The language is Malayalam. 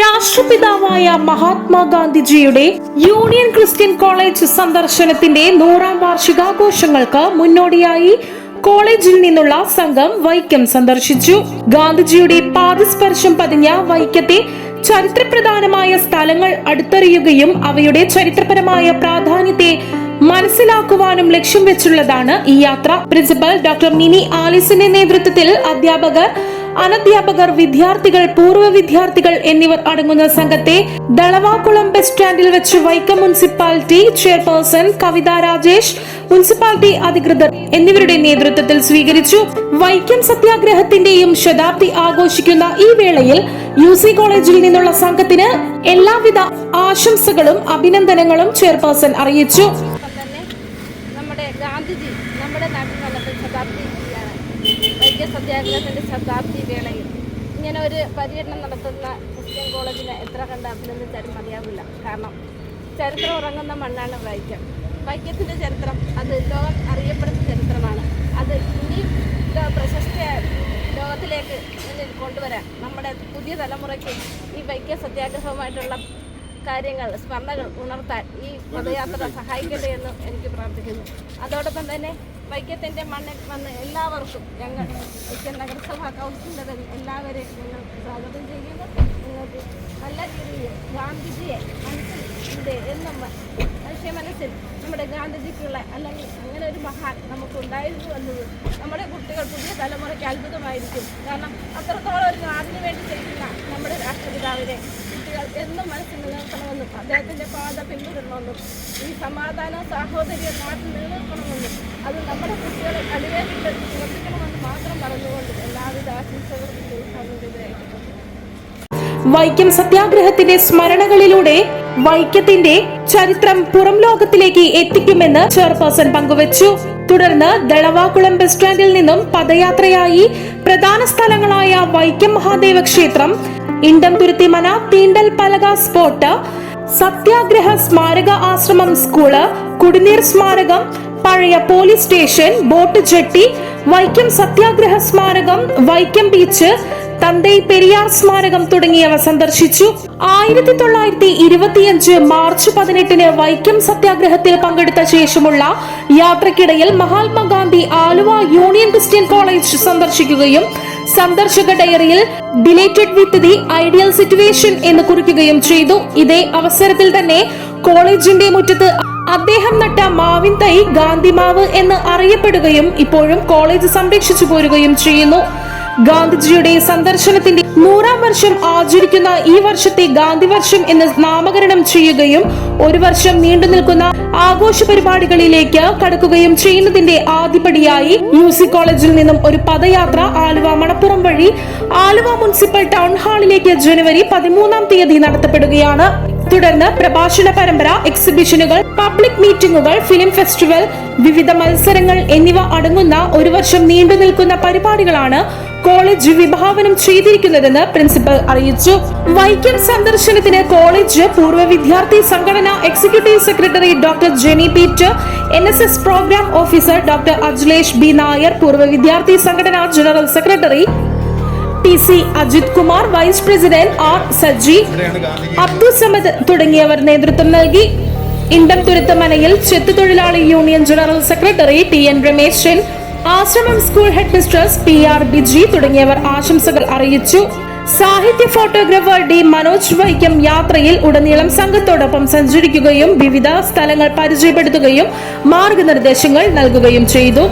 രാഷ്ട്രപിതാവായ മഹാത്മാഗാന്ധിജിയുടെ യൂണിയൻ ക്രിസ്ത്യൻ കോളേജ് സന്ദർശനത്തിന്റെ നൂറാം വാർഷികാഘോഷങ്ങൾക്ക് മുന്നോടിയായി കോളേജിൽ നിന്നുള്ള സംഘം വൈക്കം സന്ദർശിച്ചു. ഗാന്ധിജിയുടെ പാദസ്പർശം പതിഞ്ഞ വൈക്കത്തെ ചരിത്രപ്രധാനമായ സ്ഥലങ്ങൾ അടുത്തറിയുകയും അവയുടെ ചരിത്രപരമായ പ്രാധാന്യത്തെ മനസ്സിലാക്കുവാനും ലക്ഷ്യം വെച്ചുള്ളതാണ് ഈ യാത്ര. പ്രിൻസിപ്പൽ ഡോക്ടർ മിനി ആലിസിന്റെ നേതൃത്വത്തിൽ അധ്യാപകർ അനധ്യാപകർ വിദ്യാർത്ഥികൾ പൂർവ വിദ്യാർത്ഥികൾ എന്നിവർ അടങ്ങുന്ന സംഘത്തെ ദളവാക്കുളം ബസ് സ്റ്റാൻഡിൽ വെച്ച് Vaikom municipality chairperson Kavitha Rajesh municipality അധികൃതർ എന്നിവരുടെ നേതൃത്വത്തിൽ സ്വീകരിച്ചു. വൈക്കം സത്യാഗ്രഹത്തിന്റെയും ശതാബ്ദി ആഘോഷിക്കുന്ന ഈ വേളയിൽ യു സി കോളേജിൽ നിന്നുള്ള സംഘത്തിന് എല്ലാവിധ ആശംസകളും അഭിനന്ദനങ്ങളും ചെയർപേഴ്സൺ അറിയിച്ചു. നമ്മുടെ ഗാന്ധിജി നമ്മുടെ നാട്ടിൽ വന്നപ്പോൾ ശതാബ്ദി ആണ് വൈദ്യ സത്യാഗ്രഹത്തിന്റെ ശതാബ്ദി വേളയിൽ ഇങ്ങനെ ഒരു പര്യടനം നടത്തുന്ന ക്രിസ്ത്യൻ കോളേജിനെ എത്ര കണ്ട് അഭിനന്ദിച്ചാലും മതിയാവില്ല. കാരണം ചരിത്രം ഉറങ്ങുന്ന മണ്ണാണ് വൈക്കം. വൈക്കത്തിന്റെ ചരിത്രം അത് ലോകം അറിയപ്പെടുന്ന ചരിത്രമാണ്. അത് ഇനിയും പ്രശസ്ത ലോകത്തിലേക്ക് കൊണ്ടുവരാൻ നമ്മുടെ പുതിയ തലമുറയ്ക്ക് ഈ വൈക്ക സത്യാഗ്രഹവുമായിട്ടുള്ള കാര്യങ്ങൾ സ്മരണകൾ ഉണർത്താൻ ഈ പദയാത്ര സഹായിക്കട്ടെ എന്ന് എനിക്ക് പ്രാർത്ഥിക്കുന്നു. അതോടൊപ്പം തന്നെ വൈക്കത്തിന്റെ മണ്ണിൽ വന്ന് എല്ലാവർക്കും ഞങ്ങൾ വൈക്കം നഗരസഭാ കൗൺസിലർ എല്ലാവരെയും ഞങ്ങൾ സ്വാഗതം ചെയ്യുന്നു. നിങ്ങൾക്ക് നല്ല രീതിയിൽ ഗാന്ധിജിയെ മനസ്സിൽ എന്നും മനുഷ്യ മനസ്സിൽ നമ്മുടെ ഗാന്ധിജിക്കുള്ള അല്ലെങ്കിൽ അങ്ങനെ ഒരു മഹാൻ നമുക്ക് ഉണ്ടായിരുന്നു എന്നത് നമ്മുടെ കുട്ടികൾ പുതിയ തലമുറയ്ക്ക് അത്ഭുതമായിരിക്കും. കാരണം അത്രത്തോളം ഒരു നാടിന് വേണ്ടി ചെയ്യുന്ന നമ്മുടെ രാഷ്ട്രപിതാവിനെ എന്നും മനസ്സിൽ നിലനിർത്തണമെന്നും അദ്ദേഹത്തിന്റെ പാത പിന്തുടരണമെന്നും ഈ സമാധാന സാഹോദര്യം നാട്ടിൽ നിലനിർത്തണമെന്നും അത് നമ്മുടെ കുട്ടികളെ അടിവേറിട്ട് ശ്രദ്ധിക്കണമെന്ന് മാത്രം പറഞ്ഞുകൊണ്ട് എല്ലാവിധ ആശംസകളും വൈക്കം സത്യാഗ്രഹത്തിന്റെ സ്മരണകളിലൂടെ വൈക്കത്തിന്റെ ചരിത്രം പുറം ലോകത്തിലേക്ക് എത്തിക്കുമെന്ന് ചെയർപേഴ്സൺ പങ്കുവച്ചു. തുടർന്ന് ദളവാകുളം ബസ് സ്റ്റാൻഡിൽ നിന്നും പദയാത്രയായി പ്രധാന സ്ഥലങ്ങളായ വൈക്കം മഹാദേവ ക്ഷേത്രം ഇണ്ടംതുരുത്തി മന തീണ്ടൽ പലക സ്പോട്ട് സത്യാഗ്രഹ സ്മാരക ആശ്രമം സ്കൂൾ കുടിനീർ സ്മാരകം പഴയ police station boat jetty Vaikom Satyagraha സ്മാരകം വൈക്കം ബീച്ച് തന്തൈ പെരിയാർ സ്മാരകം തുടങ്ങിയവ സന്ദർശിച്ചു. ആയിരത്തി തൊള്ളായിരത്തി ഇരുപത്തിയഞ്ച് മാർച്ച് പതിനെട്ടിന് വൈക്കം സത്യാഗ്രഹത്തിൽ പങ്കെടുത്ത ശേഷമുള്ള യാത്രക്കിടയിൽ Mahatma Gandhi Aluva union christian college സന്ദർശിക്കുകയും സന്ദർശക ഡയറിയിൽ delighted with the ideal situation എന്ന് കുറിക്കുകയും ചെയ്തു. ഇതേ അവസരത്തിൽ തന്നെ കോളേജിന്റെ മുറ്റത്ത് അദ്ദേഹം നട്ട മാവിൻ തൈ ഗാന്ധിമാവ് എന്ന് അറിയപ്പെടുകയും ഇപ്പോഴും കോളേജ് സംരക്ഷിച്ചു പോരുകയും ചെയ്യുന്നു. ഗാന്ധിജിയുടെ സന്ദർശനത്തിന്റെ നൂറാം വർഷം ആചരിക്കുന്ന ഈ വർഷത്തെ ഗാന്ധി വർഷം എന്ന് നാമകരണം ചെയ്യുകയും ഒരു വർഷം നീണ്ടു നിൽക്കുന്ന ആഘോഷ പരിപാടികളിലേക്ക് കടക്കുകയും ചെയ്യുന്നതിന്റെ ആദ്യപടിയായി മ്യൂസിക് കോളേജിൽ നിന്നും ഒരു പദയാത്ര ആലുവ മണപ്പുറം വഴി ആലുവ മുനിസിപ്പൽ ടൗൺ ഹാളിലേക്ക് ജനുവരി പതിമൂന്നാം തീയതി നടത്തപ്പെടുകയാണ്. തുടർന്ന് പ്രഭാഷണ പരമ്പര എക്സിബിഷനുകൾ പബ്ലിക് മീറ്റിംഗുകൾ ഫിലിം ഫെസ്റ്റിവൽ വിവിധ മത്സരങ്ങൾ എന്നിവ അടങ്ങുന്ന ഒരു വർഷം നീണ്ടു നിൽക്കുന്ന പരിപാടികളാണ് കോളേജ് വിഭാവനം ചെയ്തിരിക്കുന്നതെന്ന് പ്രിൻസിപ്പൽ അറിയിച്ചു. വൈക്കം സന്ദർശനത്തിന് കോളേജ് പൂർവ വിദ്യാർത്ഥി സംഘടന executive secretary doctor Jeni Peet N S S program officer doctor Ajlesh B Nair പൂർവ വിദ്യാർത്ഥി സംഘടന general secretary T C Ajith Kumar vice president R Saji Abdul Samad തുടങ്ങിയവർ നേതൃത്വം നൽകി. ഇണ്ടംതുരുത്ത് മനയിൽ ചെത്തുതൊഴിലാളി union general secretary T N Rameshan ആശ്രമം school head mistress P R Biji തുടങ്ങിയവർ ആശംസകൾ അറിയിച്ചു. സാഹിത്യ ഫോട്ടോഗ്രാഫർ ഡി മനോജ് വൈക്കം യാത്രയിൽ ഉടനീളം സംഘത്തോടൊപ്പം സഞ്ചരിക്കുകയും വിവിധ സ്ഥലങ്ങൾ പരിചയപ്പെടുത്തുകയും മാർഗനിർദ്ദേശങ്ങൾ നൽകുകയും ചെയ്തു.